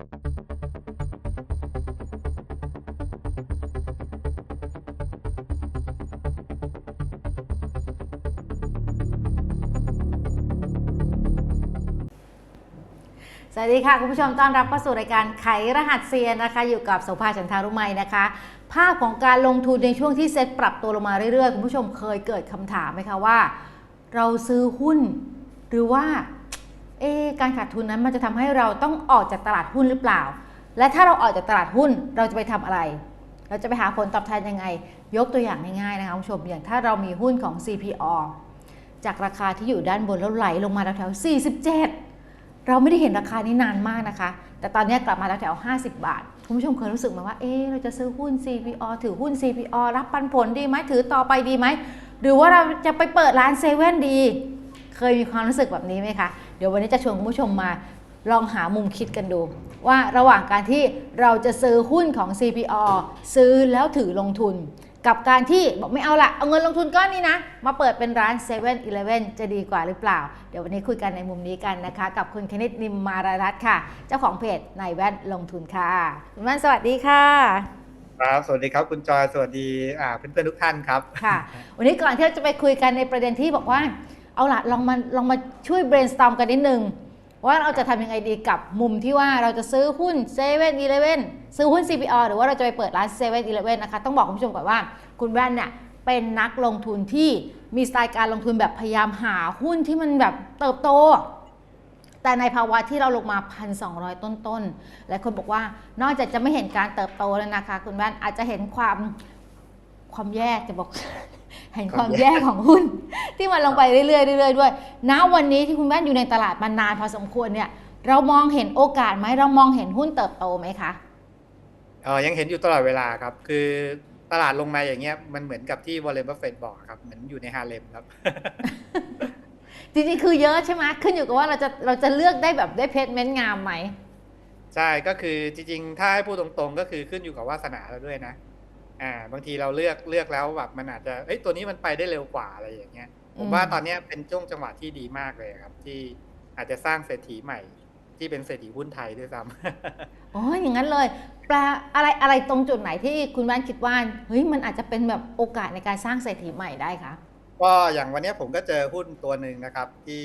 สวัสดีค่ะ คุณผู้ชมต้อนรับเข้าสู่รายการไขรหัสเซียนนะคะ อยู่กับโสภาฉันทารุไมยนะคะ ภาพของการลงทุนในช่วงที่เซ็ตปรับตัวลงมาเรื่อยๆ คุณผู้ชมเคยเกิดคำถามไหมคะว่า เราซื้อหุ้นหรือว่า เอ๊การขาดทุนนั้นมันจะทำให้เราต้องออกจากตลาดหุ้นหรือเปล่า และถ้าเราออกจากตลาดหุ้นเราจะไปทำอะไร เราจะไปหาผลตอบแทนยังไง ยกตัวอย่างง่ายๆนะคะคุณผู้ชมอย่างถ้าเรามีหุ้นของ CPO จากราคาที่อยู่ด้านบนแล้วไหลลงมาแถวๆ47 เราไม่ได้เห็นราคานี้นานมากนะคะ แต่ตอนนี้กลับมาแถวๆ50 บาทคุณผู้ชมเคยรู้สึกไหมว่าเอ๊เราจะซื้อหุ้น CPO ถือหุ้น CPO รับปันผลดีไหมถือต่อไปดีไหมหรือว่าเราจะไปเปิดร้านเซเว่นดี เคยมีความรู้สึกแบบนี้ไหมคะ เดี๋ยววันนี้จะชวนคุณผู้ชมมาลองหามุมคิดกันดู ว่าระหว่างการที่เราจะซื้อหุ้นของ CPO ซื้อแล้วถือลงทุน กับการที่บอกไม่เอาละเอาเงินลงทุนก้อนนี้นะ มาเปิดเป็นร้าน7 e เ e ่ e อจะดีกว่าหรือเปล่า เดี๋ยววันนี้คุยกันในมุมนี้กันนะคะ กับคุณคณิตนิมมารารัตน์ค่ะ เจ้าของเพจนายแว่นลงทุนค่ะคุณแว่นสวัสดีค่ะครับสวัสดีครับคุณจอยสวัสดีอ่าเพื่อนๆทุกท่านครับค่ะ วันนี้ก่อนที่เราจะไปคุยกันในประเด็นที่บอกว่า เอาละลองมาลองมาช่วย brainstorm กันนิดนึง ว่าเราจะทำยังไงดีกับมุมที่ว่าเราจะซื้อหุ้น7 e เ e ่ e อซื้อหุ้น CPO หรือว่าเราจะไปเปิดร้าน7 e เ e ่ e นะคะ ต้องบอกคุณผู้ชมก่อนว่า คุณแว่นเนี่ยเป็นนักลงทุนที่มีสไตล์การลงทุนแบบพยายามหาหุ้นที่มันแบบเติบโต แต่ในภาวะที่เราลงมา 1,200 ต้นๆหลายคนบอกว่านอกจากจะไม่เห็นการเติบโตแล้วนะคะ คุณแว่นอาจจะเห็นความความแย่จะบอก เห็นความแย่ของหุ้น ที่มันลงไปเรื่อยๆเรื่อยๆด้วยณวันนี้ที่คุณแว่นอยู่ในตลาดมานานพอสมควรเนี่ยเรามองเห็นโอกาสไหมเรามองเห็นหุ้นเติบโตไหมคะเออยังเห็นอยู่ตลอดเวลาครับ คือตลาดลงมาอย่างเงี้ยมันเหมือนกับที่วอลเลนบัฟเฟตบอกครับเหมือนอยู่ในฮาเลมครับจริงๆคือเยอะใช่ไหมขึ้นอยู่กับว่าเราจะเราจะเลือกได้แบบได้เพชรเม้นงามไหมใช่ก็คือจริงๆ ถ้าให้พูดตรงๆ ก็คือขึ้นอยู่กับวาสนาเราด้วยนะ อ่าบางทีเราเลือกเลือกแล้วแบบมันอาจจะเอ้ยตัวนี้มันไปได้เร็วกว่าอะไรอย่างเงี้ย ผมอืมว่าตอนเนี้ยเป็นช่วงจังหวะที่ดีมากเลยครับ ที่อาจจะสร้างเศรษฐีใหม่ ที่เป็นเศรษฐีหุ้นไทยด้วยซ้ำโอ้ยอย่างนั้นเลยแปลอะไรอะไรตรงจุดไหนที่คุณแว่นคิดว่าเฮ้ยมันอาจจะเป็นแบบโอกาสในการสร้างเศรษฐีใหม่ได้คะก็อย่างวันเนี้ยผมก็เจอหุ้นตัวหนึ่งนะครับ ที่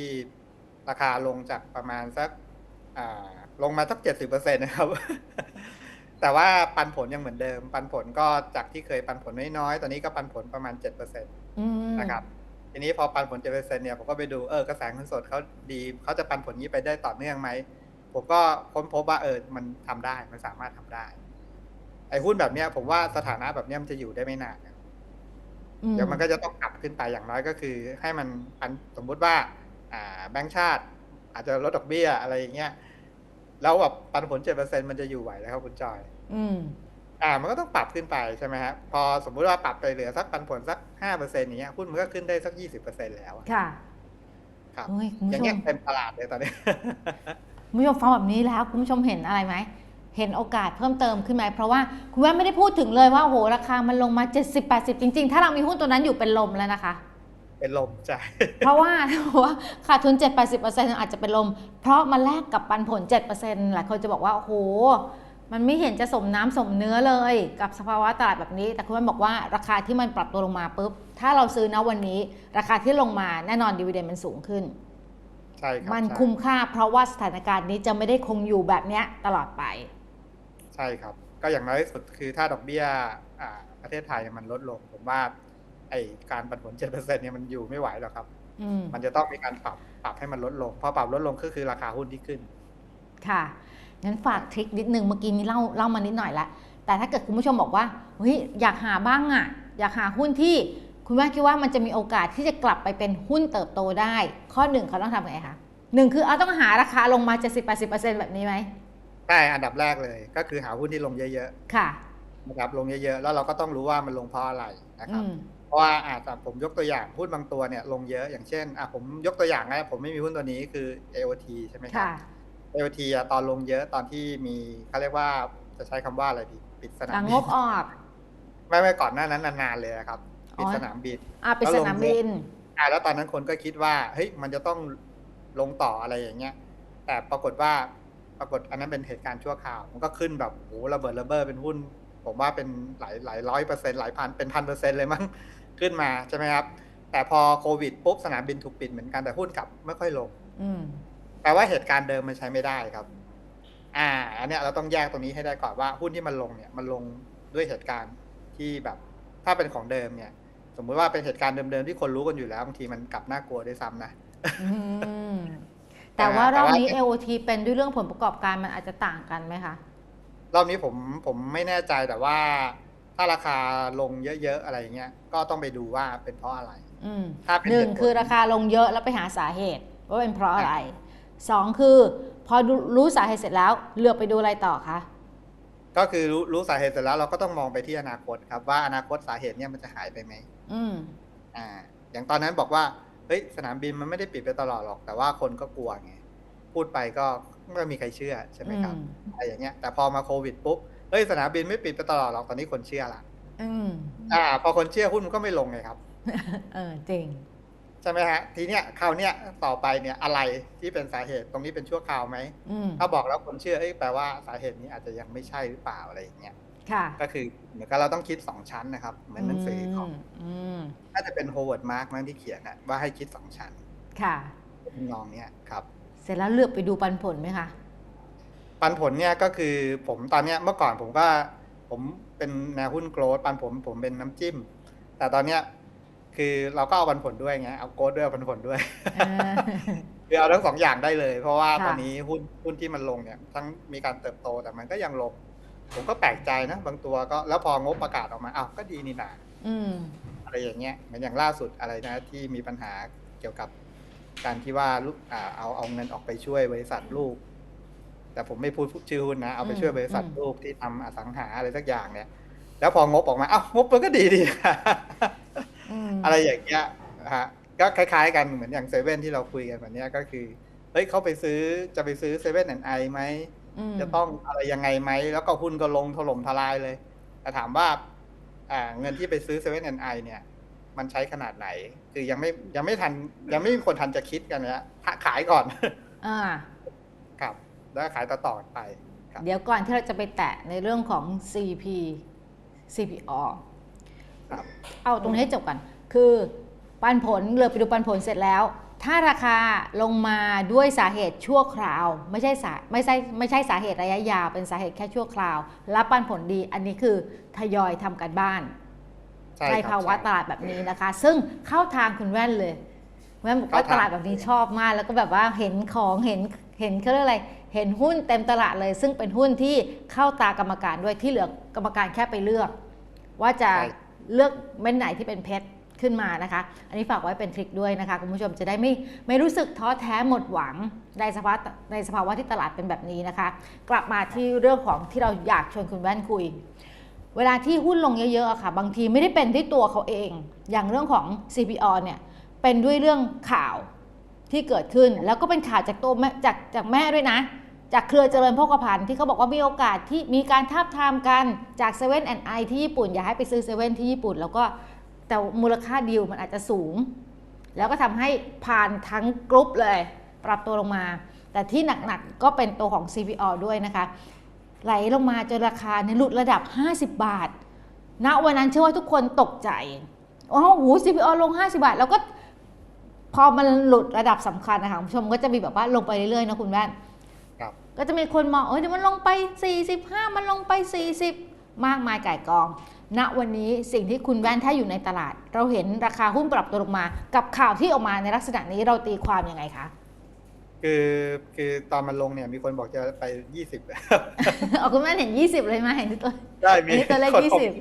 ราคาลงจากประมาณสักอ่าลงมาสักเจ็ดสิบเปอร์เซ็นต์นะครับ แต่ว่าปันผลยังเหมือนเดิม ปันผลก็จากที่เคยปันผลน้อยๆ ตอนนี้ก็ปันผลประมาณเจ็ดเปอร์เซ็นต์อืมนะครับทีนี้พอปันผลเจ็ดเปอร์เซ็นต์เนี่ยผมก็ไปดูเออกระแสเงินสดเขาดีเขาจะปันผลนี้ไปได้ต่อเนื่องไหม ผมก็ค้นพบว่าเออมันทำได้มันสามารถทำได้ไอ้หุ้นแบบเนี้ย ผมว่าสถานะแบบเนี้ยมันจะอยู่ได้ไม่นานนะอืมเดี๋ยวมันก็จะต้องกลับขึ้นไปอย่างน้อยก็คือ ให้มันปันสมมุติว่า อ่า แบงก์ชาติ อาจจะลดดอกเบี้ยอะไรอย่างเงี้ยแล้วแบบปันผลเจ็ดเปอร์เซ็นมันจะอยู่ไหวแล้วครับคุณจอย อืมอ่ามันก็ต้องปรับขึ้นไปใช่ไหมฮะพอสมมุติว่าปรับไปเหลือสักปันผลสักห้าเปอร์เซ็นอย่างเงี้ยหุ้นมันก็ขึ้นได้สักยี่สิบเปอร์เซ็นแล้วอะค่ะครับโอ้ยคุณอผู้ย่างชเงี้ยมเต็มตลาดเลยตอนนี้คุณผู้ชมฟังแบบนี้แล้วคุณผู้ชมเห็นอะไรไหมเห็นโอกาสเพิ่มเติมขึ้นไหมเพราะว่าคุณแว่นไม่ได้พูดถึงเลยว่าโอ้โหราคามันลงมา 70 80 จริง ๆ ถ้าเรามีหุ้นตัวนั้นอยู่เป็นลมแล้วนะคะ เป็นลมใช่เพราะว่าเพราะว่าขาดทุน 7 80อาจจะเป็นลม เพราะมันแลกกับปันผล 7หลายคนจะบอกว่าโอ้โห มันไม่เห็นจะสมน้ำสมเนื้อเลย กับสภาวะตลาดแบบนี้ แต่คุณแม่บอกว่าราคาที่มันปรับตัวลงมาปุ๊บ ถ้าเราซื้อนะวันนี้ ราคาที่ลงมาแน่นอนดีเวเดนมันสูงขึ้นใช่ครับมันใช่คุ้มค่าเพราะว่าสถานการณ์นี้จะไม่ได้คงอยู่แบบเนี้ยตลอดไป ใช่ครับ ก็อย่างน้อยที่สุดคือถ้าดอกเบี้ยอ่าประเทศไทยมันลดลงผมว่าไอการปันผลเจ็ดเปอร์เซ็นเนี่ยมันอยู่ไม่ไหวหรอกครับอืมมันจะต้องมีการปรับปรับให้มันลดลงพอปรับลดลงก็คือราคาหุ้นที่ขึ้น ค่ะ งั้นฝากทริคนิดนึงเมื่อกี้นี้เล่าเล่ามานิดหน่อยละแต่ถ้าเกิดคุณผู้ชมบอกว่าเฮ้ยอยากหาบ้างอะอยากหาหุ้นที่คุณแม่คิดว่ามันจะมีโอกาสที่จะกลับไปเป็นหุ้นเติบโตได้ ข้อหนึ่งเขาต้องทำไงคะหนึ่งคือเอาต้องหาราคาลงมา 70-80%แบบนี้ไหมใช่อันดับแรกเลยก็คือหาหุ้นที่ลงเยอะค่ะๆนะครับลงเยอะๆ แล้วเราก็ต้องรู้ว่ามันลงเพราะอะไรนะคอืรับมเพราะว่าอาจจะผมยกตัวอย่างหุ้นบางตัวเนี่ยลงเยอะอย่างเช่นอะผมยกตัวอย่างนะผมไม่มีหุ้นตัวนี้คือ AOT ใช่ไหมครับ ค่ะ AOT อะตอนลงเยอะตอนที่มีเขาเรียกว่าจะใช้คำว่าอะไรดีปิดสหนาลัมงบิงนบออก ไม่ไม่ก่อนหน้านั้นนานๆเลยอะครับปิดอ๋อสนามบิน อะไปสนามบิน อ่าแล้วตอนนั้นคนก็คิดว่าเฮ้ยมันจะต้องลงต่ออะไรอย่างเงี้ย แต่ปรากฏว่าเอรากฏอันนั้นเป็นเหตุการณ์ชั่วคราว มันก็ขึ้นแบบโอ้โหระเบิดระเบ้อเป็นหุ้น ผมว่าเป็นหลายหลายร้อยเปอร์เซ็นต์หลายพันเป็นพันเปอร์เซ็นต์เลยมั้ง ขึ้นมาใช่ไหมครับ แต่พอโควิดปุ๊บสนามบินถูกปิดเหมือนกันแต่หุ้นกลับไม่ค่อยลง อืม แปลว่าเหตุการณ์เดิมมันใช้ไม่ได้ครับ อ่า อันเนี้ยเราต้องแยกตรงนี้ให้ได้ก่อนว่าหุ้นที่มันลงเนี่ยมันลงด้วยเหตุการณ์ที่แบบ ถ้าเป็นของเดิมเนี่ย สมมุติว่าเป็นเหตุการณ์เดิมๆที่คนรู้กันอยู่แล้วบางทีมันกลับน่ากลัวด้วยซ้ำนะอืมแต่ว่ารอบนี้แต่ว่า AOT เป็นด้วยเรื่องผลประกอบการมันอาจจะต่างกันไหมคะ รอบนี้ผมผมไม่แน่ใจแต่ว่า ถ้าราคาลงเยอะๆอะไรเงี้ยก็ต้องไปดูว่าเป็นเพราะอะไรอืมถ้าเป็นหนึ่งเหตุผลคือราคาลงเยอะแล้วไปหาสาเหตุว่าเป็นเพราะอะไร สองคือ พอดูรู้สาเหตุเสร็จแล้วเลือกไปดูอะไรต่อคะก็คือรู้รู้สาเหตุเสร็จแล้วเราก็ต้องมองไปที่อนาคตครับ ว่าอนาคตสาเหตุเนี่ยมันจะหายไปไหมอืมอ่า อย่างตอนนั้นบอกว่าเฮ้ยสนามบินมันไม่ได้ปิดไปตลอดหรอก แต่ว่าคนก็กลัวไงพูดไปก็ไม่มีใครเชื่อใช่ไหมครับอืมอะไรอย่างเงี้ยแต่พอมาโควิดปุ๊บเฮ้ยสนามบินไม่ปิดไปตลอดหรอกตอนนี้คนเชื่อละอืมอ่า พอคนเชื่อหุ้นมันก็ไม่ลงไงครับ เออจริง ใช่ไหมฮะทีเนี้ยคราวเนี้ยต่อไปเนี่ยอะไรที่เป็นสาเหตุตรงนี้เป็นชั่วคราวไหมอืมถ้าบอกแล้วคนเชื่อเอ้ยแปลว่าสาเหตุนี้อาจจะยังไม่ใช่หรือเปล่าอะไรอย่างเงี้ยค่ะก็คือเหมือนกับเราต้องคิดสองชั้นนะครับเหมือนหนังสือของมอืมน่าจะเป็นโฮเวิร์ดมาร์กมั้งที่เขียนนะว่าให้คิดสองชั้น ค่ะลองเนี้ยครับ เสร็จแล้วเลือกไปดูปันผลไหมคะปันผลเนี่ยก็คือผมตอนเนี้ยเมื่อก่อนผมก็ผมเป็นแนวหุ้นโกลดปันผลผมเป็นน้ำจิ้ม แต่ตอนเนี้ย คือเราก็เอาปันผลด้วยไงเอาโกลดด้วยเอาปันผลด้วยเออคือเอาทั้งสองอย่างได้เลย เพราะว่าค่ะตอนนี้หุ้นหุ้นที่มันลงเนี่ย ทั้งมีการเติบโตแต่มันก็ยังลงผมก็แปลกใจนะ บางตัวก็แล้วพองบประกาศออกมาอ้าวก็ดีนี่นาอืมอะไรอย่างเงี้ยเหมือนอย่างล่าสุดอะไรนะ ที่มีปัญหาเกี่ยวกับการที่ว่าลูกอ่าเอาเอาเงินออกไปช่วยบริษัทลูก แต่ผมไม่พูดชื่อหุ้นนะเอาไปช่วยบริษัทอืมลูกที่ทำอสังหาอะไรสักอย่างเนี่ย แล้วพองบออกมาอ้าวงบมันก็ดีดี อืมอะไรอย่างเงี้ยนะฮะก็คล้ายๆกันเหมือนอย่างเซเว่นที่เราคุยกันวันเนี้ยก็คือเฮ้ยเขาไปซื้อจะไปซื้อเซเว่นแอนไอไหมอืมจะต้องอะไรยังไงไหม แล้วก็หุ้นก็ลงถล่มทลายเลย แต่ถามว่าอ่าเงินที่ไปซื้อเซเว่นแอนไอเนี่ย มันใช้ขนาดไหน คือยังไม่ยังไม่ทัน ยังไม่มีคนทันจะคิดกันนะถ้าขายก่อนอ่าครับ แล้วขายต่อๆไปครับเดี๋ยวก่อนที่เราจะไปแตะในเรื่องของ CP CPO ครับ เอาตรงนี้ให้จบกัน คือปันผลเลือกไปดูปันผลเสร็จแล้ว ถ้าราคาลงมาด้วยสาเหตุชั่วคราว ไม่ใช่สาไม่ใช่ไม่ใช่สาเหตุระยะยาว เป็นสาเหตุแค่ชั่วคราวและปันผลดี อันนี้คือทยอยทำกันบ้านใช่ในครับภาวะตใช่ลาดแบบนี้นะคะ ซึ่งเข้าทางคุณแว่นเลยแว่นบอกว่าเข้าทางตลาดแบบนี้ชอบมาก แล้วก็แบบว่าเห็นของเห็นเห็นเขาเรียกอะไรเห็นหุ้นเต็มตลาดเลย ซึ่งเป็นหุ้นที่เข้าตากรรมการด้วยที่เหลือกรรมการแค่ไปเลือก ว่าจะใช่ เลือกเม็ดไหนที่เป็นเพชรขึ้นมานะคะ อันนี้ฝากไว้เป็นทริคด้วยนะคะคุณผู้ชมจะได้ไม่ไม่รู้สึกท้อแท้หมดหวังในสภาวะในสภาวะที่ตลาดเป็นแบบนี้นะคะ กลับมาที่เรื่องของที่เราอยากชวนคุณแว่นคุย เวลาที่หุ้นลงเยอะๆอะค่ะ บางทีไม่ได้เป็นที่ตัวเขาเอง อย่างเรื่องของ CPO เนี่ยเป็นด้วยเรื่องข่าวที่เกิดขึ้น แล้วก็เป็นข่าวจากตัวแม่จากจากแม่ด้วยนะ จากเครือเจริญโภคภัณฑ์ที่เขาบอกว่ามีโอกาสที่มีการทาบทามกันจาก7 e เ e ่ e อนไอที่ญี่ปุ่น อยากให้ไปซื้อเซเว่นที่ญี่ปุ่น แล้วก็แต่มูลค่าดีลมันอาจจะสูง แล้วก็ทำให้ผ่านทั้งกรุ๊ปเลย ปรับตัวลงมา แต่ที่หนักๆก็เป็นตัวของ CPO ด้วยนะคะ ไหลลงมาจนราคาเนี่ยหลุดระดับ 50 บาทณวันนั้นเชื่อว่าทุกคนตกใจโอ้โห CPO ลง 50 บาท แล้วก็พอมันหลุดระดับสำคัญนะคะคุณผู้ชมก็จะมีแบบว่าลงไปเรื่อยๆนะคุณแว่ ก็จะมีคนมองเออเดี๋ยวมันลงไป 45 มันลงไป 40 มากมายก่ายกองณวันนี้สิ่งที่คุณแว่นถ้าอยู่ในตลาด เราเห็นราคาหุ้นปรับตัวลงมา กับข่าวที่ออกมาในลักษณะนี้เราตีความยังไงคะคือคือตอนมันลงเนี่ยมีคนบอกจะไปยี่สิบเอาคุณแม่นเห็น 20 เลยไหมเห็นที่ตัวได้มีอันนี้ตัวเลขคนบอกยี่สิบ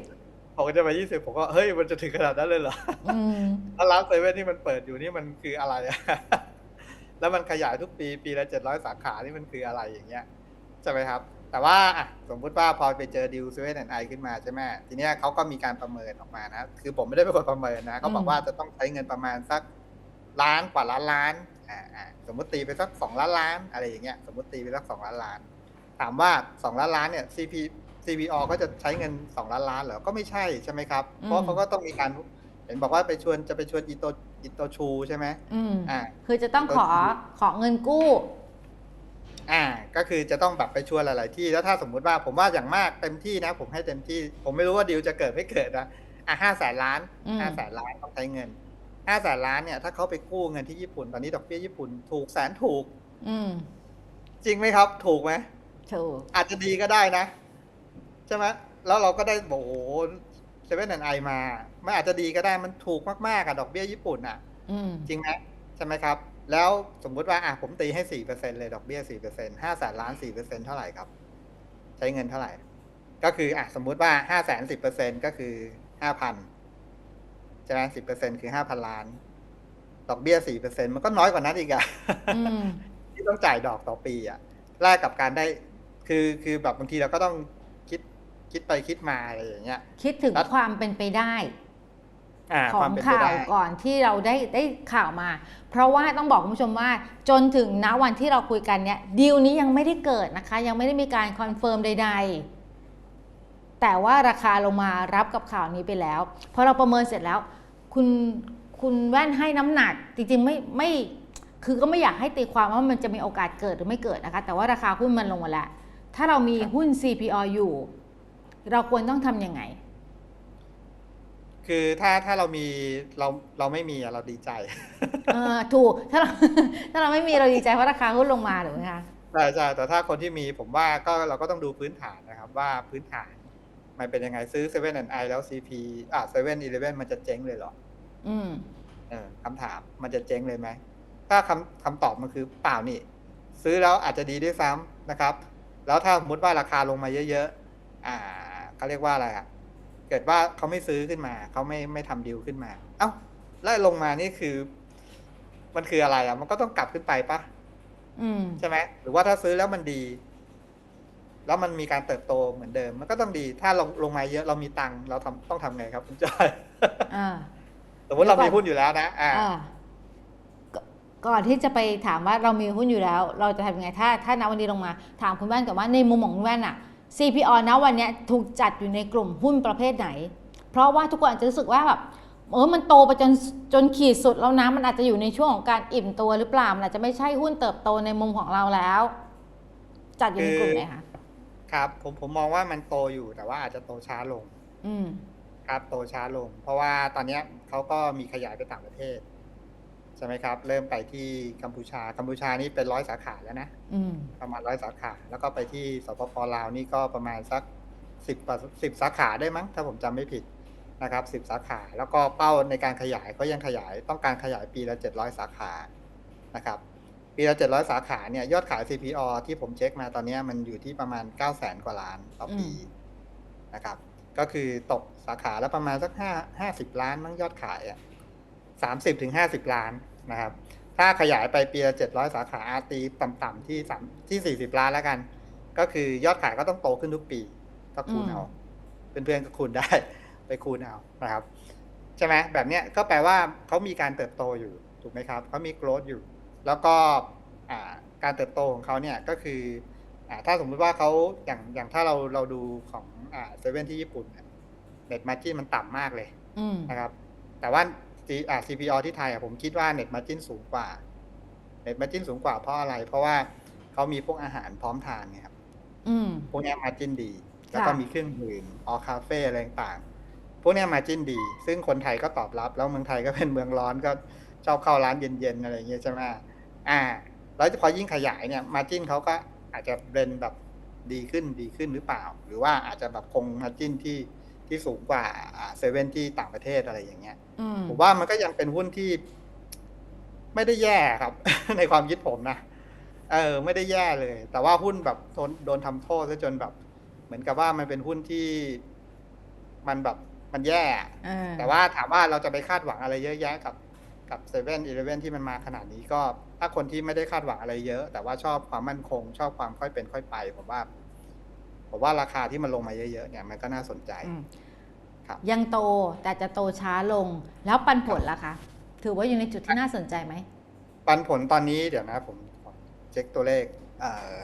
บอกว่าจะไปยี่สิบผมก็เฮ้ยมันจะถึงขนาดนั้นเลยเหรออืมแล้วร้านเซเว่นที่มันเปิดอยู่นี่มันคืออะไรอะ แล้วมันขยายทุกปีปีละเจ็ดร้อยสาขานี่มันคืออะไรอย่างเงี้ยใช่ไหมครับ แต่ว่าสมมุติว่าพอไปเจอดิวเซเว่นแอนไอขึ้นมาใช่ไหมทีเนี้ยเขาก็มีการประเมินออกมานะคือผมไม่ได้เป็นคนประเมินนะเขาบอกว่าจะต้องใช้เงินประมาณสักล้านกว่าล้านล้านอ่าสมมติตีไปสักสองล้านล้านอะไรอย่างเงี้ยสมมติตีไปสักสองล้านล้าน ถามว่าสองล้านล้านเนี่ย CP CPO ก็จะใช้เงินสองล้านล้านเหรอก็ไม่ใช่ใช่ไหมครับเพราะเขาก็ต้องมีการ ห็นบอกว่าไปชวนจะไปชวนอิโตอิโตชูใช่ไหมอืมอ่า คือจะต้องขอขอเงินกู้ อ่า ก็คือจะต้องแบบไปชวนหลาย ๆ ที่แล้วถ้าสมมุติว่าผมว่าอย่างมากเต็มที่นะ ผมให้เต็มที่ ผมไม่รู้ว่าดีลจะเกิดไม่เกิดนะอะห้าแสนล้านอืมห้าแสนล้านต้องใช้เงินห้าแสนล้านเนี่ยถ้าเขาไปกู้เงินที่ญี่ปุ่นตอนนี้ดอกเบี้ยญี่ปุ่นถูกแสนถูก อืมจริงไหมครับ ถูกไหมถูกอาจจะดีก็ได้นะ ใช่ไหมแล้วเราก็ได้บอกโอ้ เซเว่นไอมาไม่อาจจะดีก็ได้มันถูกมากๆอะดอกเบี้ยญี่ปุ่นอะอืมจริงไหมใช่ไหมครับ แล้วสมมุติว่าอะผมตีให้สี่เปอร์เซ็นเลยดอกเบี้ยสี่เปอร์เซ็นห้าแสนล้านสี่เปอร์เซ็นเท่าไหร่ครับ ใช้เงินเท่าไหร่ ก็คืออะสมมุติว่าห้าแสนสิบเปอร์เซ็นก็คือห้าพันใช่ไหมสิบเปอร์เซ็นคือห้าพันล้าน ดอกเบี้ยสี่เปอร์เซ็นมันก็น้อยกว่านั้นอีกอะอืมที่ต้องจ่ายดอกต่อปีอะแลกกับการได้คือคือแบบบางทีเราก็ต้อง คิดคิดไปคิดมาอะไรอย่างเงี้ย คิดถึงแล้วความเป็นไปได้อ่าขอความงเป็นไปข่าวได้ก่อนที่เราได้ได้ข่าวมา เพราะว่าต้องบอกคุณผู้ชมว่าจนถึงณวันที่เราคุยกันเนี่ยดีลนี้ยังไม่ได้เกิดนะคะ ยังไม่ได้มีการคอนเฟิร์มใด ๆ แต่ว่าราคาลงมารับกับข่าวนี้ไปแล้วพอเราประเมินเสร็จแล้ว คุณคุณแว่นให้น้ำหนัก จริงๆไม่ไม่คือก็ไม่อยากให้ตีความว่ามันจะมีโอกาสเกิดหรือไม่เกิดนะคะ แต่ว่าราคาหุ้นมันลงมาแล้วถ้าเรามีหุ้น CPO อยู่ เราควรต้องทำยังไง คือถ้าถ้าเรามีเราเราไม่มีอะเราดีใจเออถูกถ้าเราถ้าเราไม่มีเราดีใจเพราะราคาหุ้นลงมาถูกไหมคะใช่ใช่แต่ถ้าคนที่มีผมว่าก็เราก็ต้องดูพื้นฐานนะครับ ว่าพื้นฐานมันเป็นยังไงซื้อ7 e เ e ่ e อแล้ว CP อะ7 e เ e ่ e อมันจะเจ๊งเลยเหรอ อืมเออคำถามมันจะเจ๊งเลยไหมถ้าคำคำตอบมันคือเปล่านี่ ซื้อแล้วอาจจะดีด้วยซ้ำนะครับ แล้วถ้าสมมติว่าราคาลงมาเยอะๆอ่า เขาเรียกว่าอะไรอะเกิดว่าเขาไม่ซื้อขึ้นมา เขาไม่ไม่ทำดีลขึ้นมา เอ้า แล้วลงมานี่คือ มันคืออะไรอะมันก็ต้องกลับขึ้นไปปะอืมใช่ไหมหรือว่าถ้าซื้อแล้วมันดี แล้วมันมีการเติบโตเหมือนเดิม มันก็ต้องดี ถ้าลงลงมาเยอะเรามีตังค์เราทำต้องทำไงครับคุณจอยอ่าสมมติเรามีหุ้นอยู่แล้วนะอ่าอ่าก่ก่อนที่จะไปถามว่าเรามีหุ้นอยู่แล้ว เราจะทำยังไงถ้าถ้าณวันนี้ลงมา ถามคุณแว่นก่อนว่าในมุมของคุณแว่นอะ CPO ณวันเนี้ยถูกจัดอยู่ในกลุ่มหุ้นประเภทไหน เพราะว่าทุกคนอาจจะรู้สึกว่าแบบเออมันโตไปจนจนขีดสุดแล้วนะ มันอาจจะอยู่ในช่วงของการอิ่มตัวหรือเปล่า มันอาจจะไม่ใช่หุ้นเติบโตในมุมของเราแล้ว จัดอยู่ในกลุ่มไหนคะ ครับ ผมผมมองว่ามันโตอยู่แต่ว่าอาจจะโตช้าลง อืมครับโตช้าลง เพราะว่าตอนเนี้ยเขาก็มีขยายไปต่างประเทศใช่ไหมครับ เริ่มไปที่กัมพูชา กัมพูชานี่เป็นร้อยสาขาแล้วนะอืมประมาณร้อยสาขา แล้วก็ไปที่สปปลาวนี่ก็ประมาณสักสิบสิบสาขาได้มั้ง ถ้าผมจำไม่ผิดนะครับสิบสาขา แล้วก็เป้าในการขยายก็ยังขยายต้องการขยายปีละเจ็ดร้อยสาขานะครับ ปีละเจ็ดร้อยสาขาเนี่ยยอดขาย CPO ที่ผมเช็คมาตอนเนี้ยมันอยู่ที่ประมาณเก้าแสนกว่าล้านต่อปีอืมนะครับ ก็คือตกสาขาแล้วประมาณสักห้าห้าสิบล้านมั้งยอดขายอะสามสิบถึงห้าสิบล้าน นะครับ ถ้าขยายไปปีละเจ็ดร้อยสาขาอาตีต่ำๆที่สามที่สี่สิบล้านแล้วกัน ก็คือยอดขายก็ต้องโตขึ้นทุกปีก็คูณเอาเพื่อนๆก็คูณได้ ไปคูณเอานะครับใช่ไหมแบบเนี้ยก็แปลว่าเขามีการเติบโตอยู่ถูกไหมครับเขามีโกรธอยู่ แล้วก็อ่าการเติบโตของเขาเนี่ยก็คืออ่าถ้าสมมุติว่าเขาอย่างอย่างถ้าเราเราดูของอ่าเซเว่นที่ญี่ปุ่นเน็ตมาร์จิ้นมันต่ำมากเลยอืมนะครับ แต่ว่า C- อ่า CPO ที่ไทยอะผมคิดว่าเน็ตมาร์จิ้นสูงกว่าเน็ตมาร์จิ้นสูงกว่าเพราะอะไร เพราะว่าเขามีพวกอาหารพร้อมทานเนี่ยครับอืมพวกเนี้มาจิ้นดี แล้วก็ค่ะมีเครื่องดื่มออคาเฟ่อะไรต่างๆพวกเนี้มาจิ้นดี ซึ่งคนไทยก็ตอบรับ แล้วเมืองไทยก็เป็นเมืองร้อนก็ชอบเข้าร้านเย็นๆอะไรอย่างเงี้ยใช่ไหมอ่า แล้วพอยิ่งขยายเนี่ยมาจิ้นเขาก็อาจจะเบรนแบบดีขึ้นดีขึ้นหรือเปล่า หรือว่าอาจจะแบบคงมาจิ้นที่ ที่สูงกว่าเซเว่นที่ต่างประเทศอะไรอย่างเงี้ยอืมผมว่ามันก็ยังเป็นหุ้นที่ ไม่ได้แย่ครับ ในความคิดผมนะเออ ไม่ได้แย่เลย แต่ว่าหุ้นแบบโดนโดนทำโทษซะจนแบบ เหมือนกับว่ามันเป็นหุ้นที่ มันแบบมันแย่อ่าแต่ว่าถามว่าเราจะไปคาดหวังอะไรเยอะแยะกับกับเซเว่นอีเลฟเว่นที่มันมาขนาดนี้ก็ ถ้าคนที่ไม่ได้คาดหวังอะไรเยอะ แต่ว่าชอบความมั่นคง ชอบความค่อยเป็นค่อยไปผมว่า ผมว่าราคาที่มันลงมาเยอะๆเนี่ยมันก็น่าสนใจอืมครับ ยังโตแต่จะโตช้าลง แล้วปันผลล่ะคะ ถือว่าอยู่ในจุดที่น่าสนใจไหม ปันผลตอนนี้เดี๋ยวนะผมขอเช็คตัวเลขเอ่อ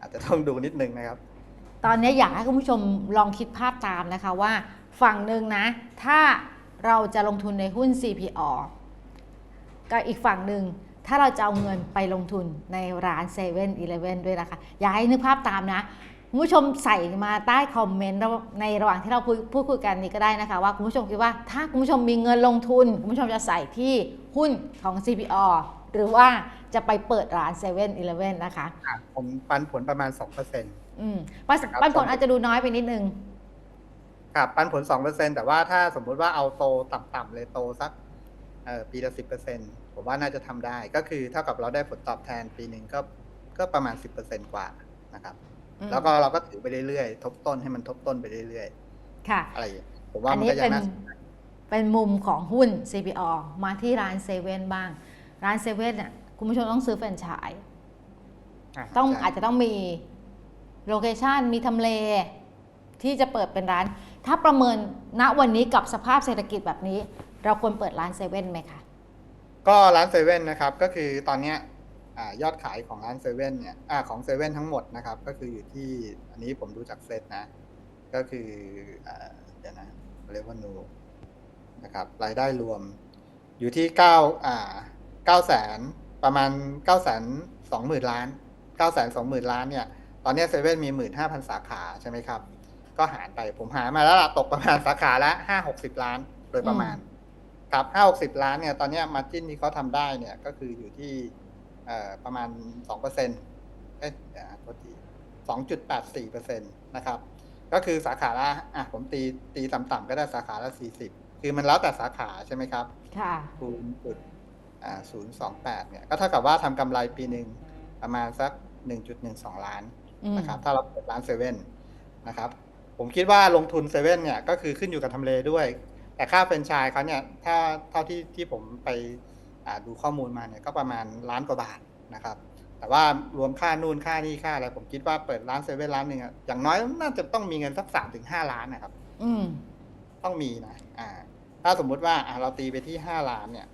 อาจจะต้องดูนิดนึงนะครับ ตอนนี้อยากให้คุณผู้ชมลองคิดภาพตามนะคะว่า ฝั่งหนึ่งนะ ถ้าเราจะลงทุนในหุ้น CPO กับอีกฝั่งหนึ่งถ้าเราจะเอาเงินไปลงทุนในร้าน7 e เ e ่ e อด้วยนะคะ อย่าให้นึกภาพตามนะ คุณผู้ชมใส่มาใต้คอมเมนต์ในระหว่างที่เราพูดพูดคุยกันนี้ก็ได้นะคะ ว่าคุณผู้ชมคิดว่าถ้าคุณผู้ชมมีเงินลงทุน คุณผู้ชมจะใส่ที่หุ้นของ CPO หรือว่าจะไปเปิดร้าน7 e เ e ่ e นะคะอะผมปันผลประมาณ2%เอืมปันครับปันผลอาจจะดูน้อยไปนิดนึงครับปันผล 2%แต่ว่าถ้าสมมุติว่าเอาโตต่ำๆเลยโตสักเอ่อปีละ 10%ผมว่าน่าจะทำได้ ก็คือเท่ากับเราได้ผลตอบแทนปีหนึ่งก็ก็ประมาณ 10%กว่านะครับอืม แล้วก็เราก็ถือไปเรื่อยๆ ทบต้นให้มันทบต้นไปเรื่อยค่ะๆอะไรอย่างเงี้ยผมว่าอันมันนี้ก็ยัเป็งนน่าสนใจเป็นมุมของหุ้น CPO มาที่ร้านเซเว่นบ้าง ร้านเซเว่นเนี่ยคุณผู้ชมต้องซื้อแฟรนไชส์ะต้องใช่อาจจะต้องมีโลเคชันมีทำเล ที่จะเปิดเป็นร้าน ถ้าประเมินณวันนี้กับสภาพเศรษฐกิจแบบนี้ เราควรเปิดร้านเซเว่นไหมคะ ก็ร้านเซเว่นนะครับ ก็คือตอนเนี้ย อายอดขายของร้านเซเว่นเนี่ยอาของเซเว่นทั้งหมดนะครับ ก็คืออยู่ที่อันนี้ผมดูจากเซตนะ ก็คืออ่าเดี๋ยวนะเรว n นูนะครับรายได้รวม อยู่ที่เก้าอ่าเก้าแสนประมาณเก้าแสนสองหมื่นล้านเก้าแสนสองหมื่นล้านเนี่ย ตอนเนี้เซเว่นมีหมื่นห้าพันสาขาใช่ไหมครับ ก็หารไปผมหามาแล้วล่ะตกประมาณสาขาละห้าหกสิบล้านโดยประมาณครับห้าหกสิบล้านเนี่ย ตอนเนี้มาจิ้นที่เขาทำได้เนี่ยก็คืออยู่ที่เอ่อ ประมาณสองเปอร์เซ็นต์เอ๊ะเดี๋ยวนะโทษทีสองจุดแปดสี่เปอร์เซ็นต์นะครับ ก็คือสาขาละอะผมตีตีต่ำๆก็ได้สาขาละสี่สิบคือมันแล้วแต่สาขาใช่ไหมครับ ค่ะคูณจุดอ่าศูนย์สองแปดเนี่ย ก็เท่ากับว่าทำกำไรปีหนึ่งประมาณสักหนึ่งจุดหนึ่งสองล้านอืมนะครับ ถ้าเราเปิดร้านเซเว่นนะครับ ผมคิดว่าลงทุนเซเว่นเนี่ยก็คือขึ้นอยู่กับทำเลด้วย แต่ค่าแฟรนไชส์เขาเนี่ย ถ้าเท่าที่ที่ผมไปอ่า ดูข้อมูลมาเนี่ยก็ประมาณล้านกว่าบาทนะครับ แต่ว่ารวมค่านู่นค่านี่ค่าอะไรผมคิดว่าเปิดร้านเซเว่นร้านหนึ่งอะอย่างน้อยน่าจะต้องมีเงินสักสามถึงห้าล้านนะครับ อืมต้องมีนะอ่า ถ้าสมมุติว่าอ่าเราตีไปที่ห้าล้านเนี่ย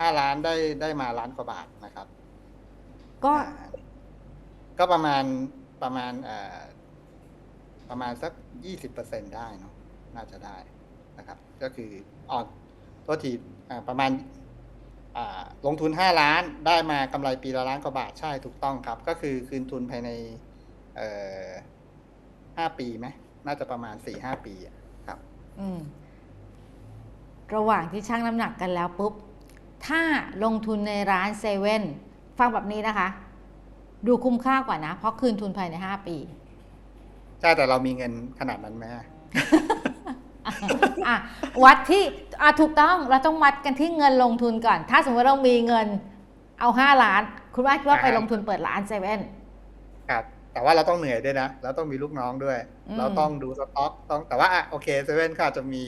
ห้าล้านได้ได้มาล้านกว่าบาทนะครับ ก็อ่าก็ประมาณประมาณอ่าประมาณสักยี่สิบเปอร์เซ็นได้เนาะน่าจะได้นะครับ ก็คืออ่อนตัวทีอ่าประมาณอ่า ลงทุนห้าล้านได้มากำไรปีละล้านกว่าบาทใช่ถูกต้องครับ ก็คือคืนทุนภายในเอ่อห้าปีไหมน่าจะประมาณสี่ห้าปีอะครับอืมระหว่างที่ชั่งน้ำหนักกันแล้วปุ๊บ ถ้าลงทุนในร้านเซเว่นฟังแบบนี้นะคะ ดูคุ้มค่ากว่านะ เพราะคืนทุนภายใน5ปี ใช่แต่เรามีเงินขนาดนั้นไหม อะวัดที่อะถูกต้องเราต้องวัดกันที่เงินลงทุนก่อน ถ้าสมมติเรามีเงินเอา5ล้าน คุณว่าคิดว่าอ่าไปฮะลงทุนเปิดร้านเซเว่นครับ แต่ว่าเราต้องเหนื่อยด้วยนะเราต้องมีลูกน้องด้วยอืมเราต้องดูสต็อกต้องแต่ว่าอะโอเคเซเว่นก็อาจจะมี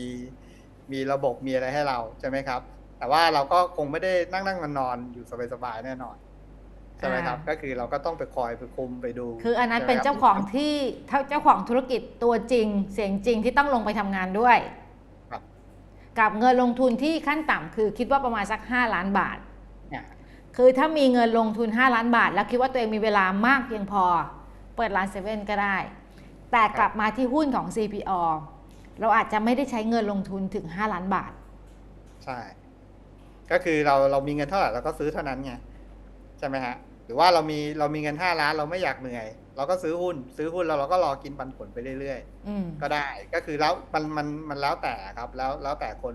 มีระบบมีอะไรให้เราใช่ไหมครับ แต่ว่าเราก็คงไม่ได้นั่งนั่งนอนนอนๆอยู่สบายๆแน่นอน ใช่ไหมครับ ก็คือเราก็ต้องไปคอยไปคุมไปดู คืออันนั้นใช่ไหมเป็นครับเจ้าของที่เจ้าของธุรกิจตัวจริง เสียงจริงที่ต้องลงไปทำงานด้วยครับกับเงินลงทุนที่ขั้นต่ำคือคิดว่าประมาณสัก 5 ล้านบาทอะคือถ้ามีเงินลงทุน 5 ล้านบาท แล้วคิดว่าตัวเองมีเวลามากเพียงพอ เปิดร้านเซเว่นก็ได้ แต่กลับมาที่หุ้นของ CPO เราอาจจะไม่ได้ใช้เงินลงทุนถึง 5 ล้านบาท ใช่ ก็คือเราเรามีเงินเท่าไหร่เราก็ซื้อเท่านั้นไง ใช่ไหมฮะ หรือว่าเรามีเรามีเงินห้าล้านเราไม่อยากเหนื่อย เราก็ซื้อหุ้น ซื้อหุ้นแล้วเราก็รอกินปันผลไปเรื่อยอืมๆก็ได้ก็คือแล้วมันมันมันแล้วแต่ครับ แล้วแล้วแต่คน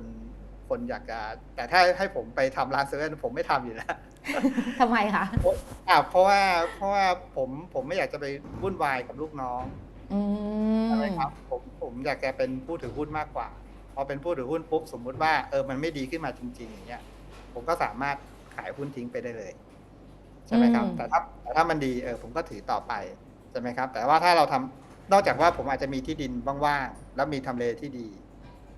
คนอยากจะ แต่ถ้าให้ผมไปทำร้านเซเว่นผมไม่ทำอยู่แล้วทำไมคะอะเพราะว่าเพราะว่าผมผมไม่อยากจะไปวุ่นวายกับลูกน้องอืมใช่ไหมครับ ผมผมอยากจะเป็นผู้ถือหุ้นมากกว่า พอเป็นผู้ถือหุ้นปุ๊บสมมุติว่าเออมันไม่ดีขึ้นมาจริง ๆ อย่างเงี้ยผมก็สามารถขายหุ้นทิ้งไปได้เลยใช่ไหมครับอืมแต่ถ้าแต่ถ้ามันดีเออผมก็ถือต่อไปใช่ไหมครับ แต่ว่าถ้าเราทำนอกจากว่าผมอาจจะมีที่ดินว่างๆแล้วมีทำเลที่ดี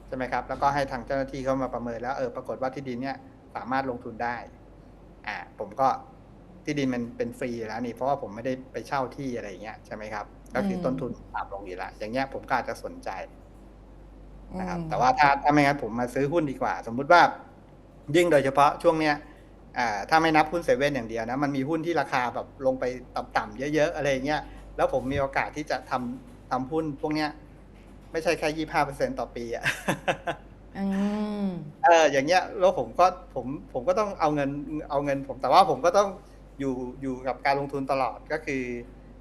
ใช่ไหมครับ แล้วก็ให้ทางเจ้าหน้าที่เขามาประเมินแล้วเออปรากฏว่าที่ดินเนี่ยสามารถลงทุนได้ อ่า ผมก็ที่ดินมันเป็นฟรีอยู่แล้วนี่เพราะว่าผมไม่ได้ไปเช่าที่อะไรอย่างเงี้ยใช่ไหมครับ ก็คือต้นทุนต่ำลงอยู่แล้วอย่างเงี้ยผมก็อาจจะสนใจนะครับอืมแต่ว่าถ้าถ้าไม่งั้นผมมาซื้อหุ้นดีกว่า สมมุติว่ายิ่งโดยเฉพาะช่วงเนี้ย อ่าถ้าไม่นับหุ้นเซเว่นอย่างเดียวนะมันมีหุ้นที่ราคาแบบลงไปต่ำๆเยอะๆอะไรอย่างเงี้ยแล้วผมมีโอกาสที่จะทำทำหุ้นพวกเนี้ยไม่ใช่แค่ยี่ห้าเปอร์เซ็นต่อปีอะอืมมเอออย่างเงี้ยแล้วผมก็ผมผมก็ต้องเอาเงินเอาเงิน ผมแต่ว่าผมก็ต้องอยู่อยู่กับการลงทุนตลอดก็คือ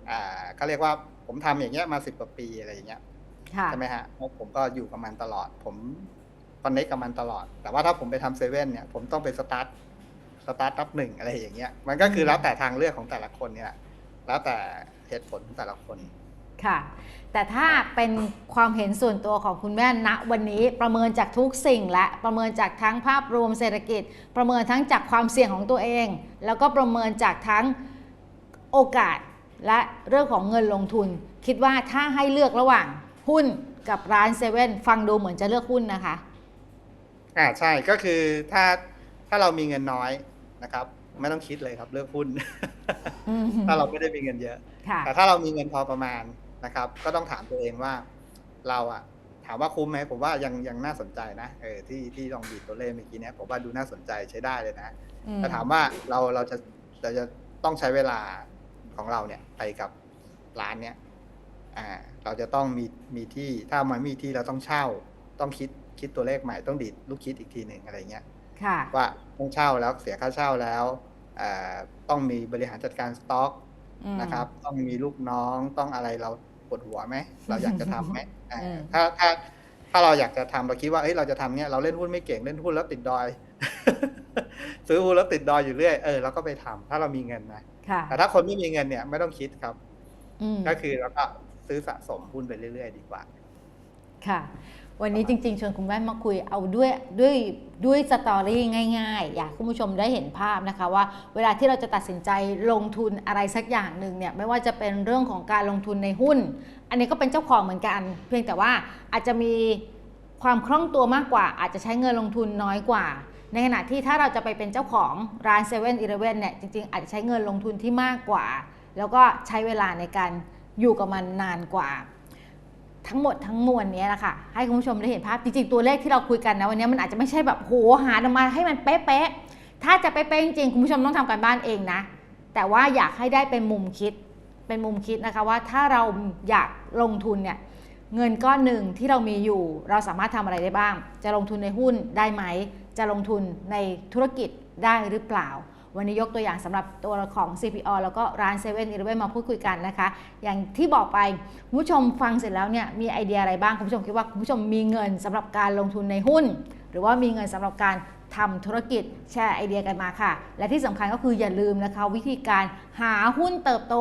อ่าเขาเรียกว่าผมทำอย่างเงี้ยมาสิบกว่าปีอะไรอย่างเงี้ยค่ะใช่ไหมฮะเพราะผมก็อยู่กับมันตลอด ผมคอนเนคกับมันตลอด แต่ว่าถ้าผมไปทำเซเว่นเนี่ย ผมต้องไปสตาร์ท สตาร์ทนับหนึ่งอะไรอย่างเงี้ย มันก็คือแล้วแต่ทางเลือกของแต่ละคนเนี่ยแหละแล้วแต่เหตุผลของแต่ละคน ค่ะ แต่ถ้าเป็นความเห็นส่วนตัวของคุณแม่ณวันนี้ประเมินจากทุกสิ่งและประเมินจากทั้งภาพรวมเศรษฐกิจ ประเมินทั้งจากความเสี่ยงของตัวเอง แล้วก็ประเมินจากทั้งโอกาสและเรื่องของเงินลงทุน คิดว่าถ้าให้เลือกระหว่างหุ้นกับร้านเซเว่นฟังดูเหมือนจะเลือกหุ้นนะคะอ่าใช่ก็คือถ้าถ้าเรามีเงินน้อย นะครับ ไม่ต้องคิดเลยครับเลือกหุ้นอืมถ้าเราไม่ได้มีเงินเยอะค่ะแต่ถ้าเรามีเงินพอประมาณนะครับ ก็ต้องถามตัวเองว่าเราอะถามว่าคุ้มไหมผมว่ายังยังน่าสนใจนะเออที่ที่ลองบีบตัวเลขเมื่อกี้เนี้ยผมว่าดูน่าสนใจใช้ได้เลยนะอืมแต่ถามว่าเราเราจะเราจะต้องใช้เวลาของเราเนี่ยไปกับร้านเนี้ยอ่าเราจะต้องมีมีที่ถ้ามันมีที่เราต้องเช่า ต้องคิดคิดตัวเลขใหม่ต้องดีดลูกคิดอีกทีหนึ่งอะไรเงี้ยค่ะว่า ต้องเช่าแล้วเสียค่าเช่าแล้วอ่าต้องมีบริหารจัดการสต็อกอืมนะครับ ต้องมีลูกน้องต้องอะไรเราปวดหัวไหมเราอยากจะทำไหมอ่าอืมถ้าถ้าถ้าเราอยากจะทำเราคิดว่าเอ้ยเราจะทำเนี่ยเราเล่นหุ้นไม่เก่งเล่นหุ้นแล้วติดดอย ซื้อหุ้นแล้วติดดอยอยู่เรื่อยเออเราก็ไปทำถ้าเรามีเงินนะค่ะแต่ถ้าคนไม่มีเงินเนี่ยไม่ต้องคิดครับอืมก็คือเราก็ซื้อสะสมหุ้นไปเรื่อย ๆ ดีกว่า ค่ะ วันนี้จริง ๆชวนคุณแม่มาคุยเอาด้วยด้วยด้วยสตอรี่ง่ายๆ อยากคุณผู้ชมได้เห็นภาพนะคะว่าเวลาที่เราจะตัดสินใจลงทุนอะไรสักอย่างหนึ่งเนี่ยไม่ว่าจะเป็นเรื่องของการลงทุนในหุ้น อันนี้ก็เป็นเจ้าของเหมือนกัน เพียงแต่ว่าอาจจะมีความคล่องตัวมากกว่า อาจจะใช้เงินลงทุนน้อยกว่า ในขณะที่ถ้าเราจะไปเป็นเจ้าของร้าน7 e เ e ่ e อเนี่ยจริงๆ อาจจะใช้เงินลงทุนที่มากกว่า แล้วก็ใช้เวลาในการอยู่กับมันนานกว่า ทั้งหมดทั้งมวลนี้ยนะค่ะให้คุณผู้ชมได้เห็นภาพจริงๆตัวเลขที่เราคุยกันนะวันนี้มันอาจจะไม่ใช่แบบโหหาออกมาให้มันเป๊ะๆถ้าจะเป๊ะๆจริงๆคุณผู้ชมต้องทำการบ้านเองนะ แต่ว่าอยากให้ได้เป็นมุมคิดเป็นมุมคิดนะคะว่าถ้าเราอยากลงทุนเนี่ยเงินก้อนหนึ่งที่เรามีอยู่ เราสามารถทำอะไรได้บ้าง จะลงทุนในหุ้นได้ไหม จะลงทุนในธุรกิจได้หรือเปล่า วันนี้ยกตัวอย่างสำหรับตัวของ CPO แล้วก็ร้าน7 e เ e ่ e มาพูดคุยกันนะคะ อย่างที่บอกไปคุณผู้ชมฟังเสร็จแล้วเนี่ยมีไอเดียอะไรบ้างคุณผู้ชมคิดว่าคุณผู้ชมมีเงินสำหรับการลงทุนในหุ้น หรือว่ามีเงินสำหรับการทำธุรกิจแชร์ไอเดียกันมาค่ะ และที่สำคัญก็คืออย่าลืมนะคะ วิธีการหาหุ้นเติบโต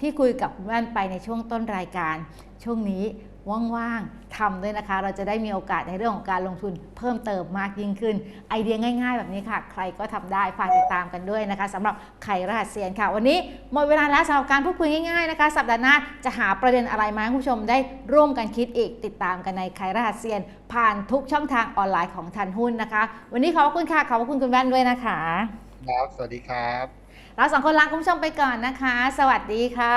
ที่คุยกับคุณแว่นไปในช่วงต้นรายการ ช่วงนี้ ว่างๆทำด้วยนะคะ เราจะได้มีโอกาสในเรื่องของการลงทุนเพิ่มเติมมากยิ่งขึ้น ไอเดียง่าย ๆ แบบนี้ค่ะ ใครก็ทำได้ฝากติดตามกันด้วยนะคะสำหรับไขรหัสเซียนค่ะ วันนี้หมดเวลาแล้วสำหรับการพูดคุยง่ายๆนะคะ สัปดาห์หน้าจะหาประเด็นอะไรมาให้คุณผู้ชมได้ร่วมกันคิดอีกติดตามกันในไขรหัสเซียน ผ่านทุกช่องทางออนไลน์ของทันหุ้นนะคะ วันนี้ขอบคุณค่ะขอบคุณคุณแว่นด้วยนะคะครับสวัสดีครับ เราสองคนลาคุณผู้ชมไปก่อนนะคะ สวัสดีค่ะ